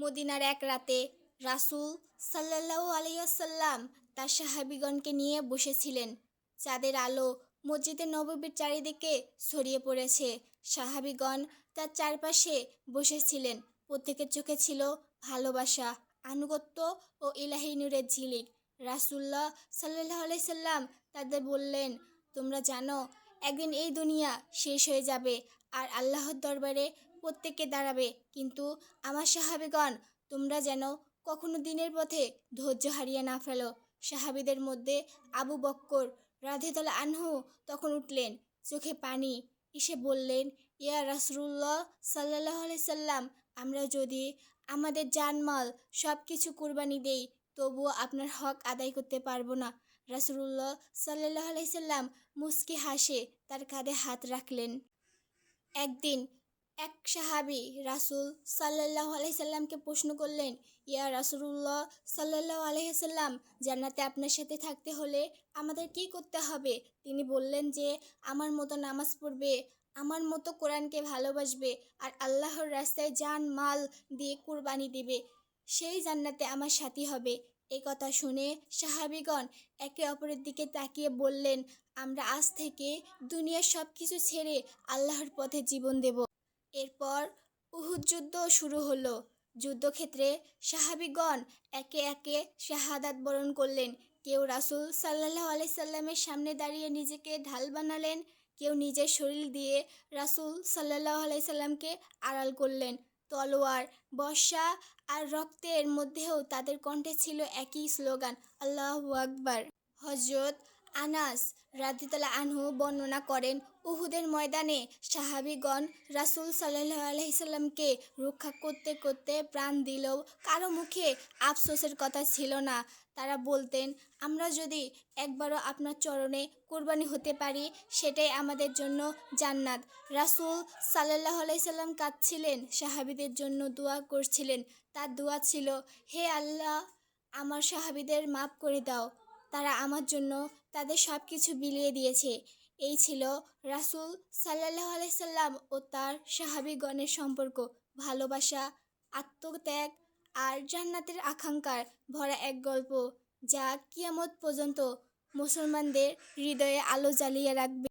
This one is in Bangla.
মদিনার এক রাতে রাসূল সাল্লাল্লাহু আলাইসাল্লাম তার সাহাবিগণকে নিয়ে বসেছিলেন। চাঁদের আলো মসজিদে নববীর চারিদিকে ছড়িয়ে পড়েছে। সাহাবিগণ তার চারপাশে বসেছিলেন। প্রত্যেকের চোখে ছিল ভালোবাসা, আনুগত্য ও ইলাহি নূরের ঝিলিক। রাসূল্লাহ সাল্লাহ আলাইসাল্লাম তাদের বললেন, তোমরা জানো, একদিন এই দুনিয়া শেষ হয়ে যাবে আর আল্লাহর দরবারে প্রত্যেকে দাঁড়াবে। কিন্তু আমার সাহাবিগণ, তোমরা যেন কখনো দিনের পথে ধৈর্য হারিয়ে না ফেলো। সাহাবিদের মধ্যে আবু বক্কর রাধেতলা আনহু তখন উঠলেন, চোখে পানি। এসে বললেন, ইয়া রাসুল্লাহ সাল্লাহ সাল্লাম, আমরা যদি আমাদের জানমাল সব কিছু কুরবানি দেই, তবুও আপনার হক আদায় করতে পারব না। রাসুল্লাহ সাল্লাহ আলাইসাল্লাম মুস্কি হাসে তার কাঁধে হাত রাখলেন। একদিন এক সাহাবি রাসুল সাল্লাহ আলাইসাল্লামকে প্রশ্ন করলেন, ইয়া রাসুল্লাহ সাল্লাহ আলহিসাল্লাম জান্নাতে আপনার সাথে থাকতে হলে আমাদের কি করতে হবে? তিনি বললেন যে, আমার মতো নামাজ পড়বে, আমার মতো কোরআনকে ভালোবাসবে আর আল্লাহর রাস্তায় যান মাল দিয়ে কুরবানি দিবে, সেই জান্নাতে আমার সাথী হবে। এই কথা শুনে সাহাবিগণ একে অপরের দিকে তাকিয়ে বললেন, আমরা আজ থেকে দুনিয়ার সব কিছু ছেড়ে আল্লাহর পথে জীবন দেব। এরপর উহুদ যুদ্ধ শুরু হলো। যুদ্ধক্ষেত্রে সাহাবিগণ একে একে শাহাদাত বরণ করলেন। কেউ রাসুল সাল্লাহ আলাইসাল্লামের সামনে দাঁড়িয়ে নিজেকে ঢাল বানালেন, কেউ নিজের শরীর দিয়ে রাসুল সাল্লাহ আলাইসাল্লামকে আড়াল করলেন। তলোয়ার, বর্ষা আর রক্তের মধ্যেও তাদের কণ্ঠে ছিল একই স্লোগান, আল্লাহ আকবার। হজরত আনাস রাদিতালা আনহু বর্ণনা করেন, উহুদের ময়দানে সাহাবিগণ রাসুল সাল্লাহ আলহিসাল্লামকে রক্ষা করতে করতে প্রাণ দিলেও কারও মুখে আফসোসের কথা ছিল না। তারা বলতেন, আমরা যদি একবারও আপনার চরণে কোরবানি হতে পারি, সেটাই আমাদের জন্য জান্নাত। রাসুল সাল্লাহ আলাইসাল্লাম কাঁদছিলেন, সাহাবিদের জন্য দোয়া করছিলেন। তার দোয়া ছিল, হে আল্লাহ, আমার সাহাবিদের মাফ করে দাও। তারা আমার জন্য তাদের সব কিছু বিলিয়ে দিয়েছে। এই ছিল রাসুল সাল্লাহ আলাইসাল্লাম ও তার সাহাবিগণের সম্পর্ক। ভালোবাসা, আত্মত্যাগ আর জান্নাতের আকাঙ্ক্ষার ভরা এক গল্প যা কিয়ামত পর্যন্ত মুসলমানদের হৃদয়ে আলো জ্বালিয়ে রাখবে।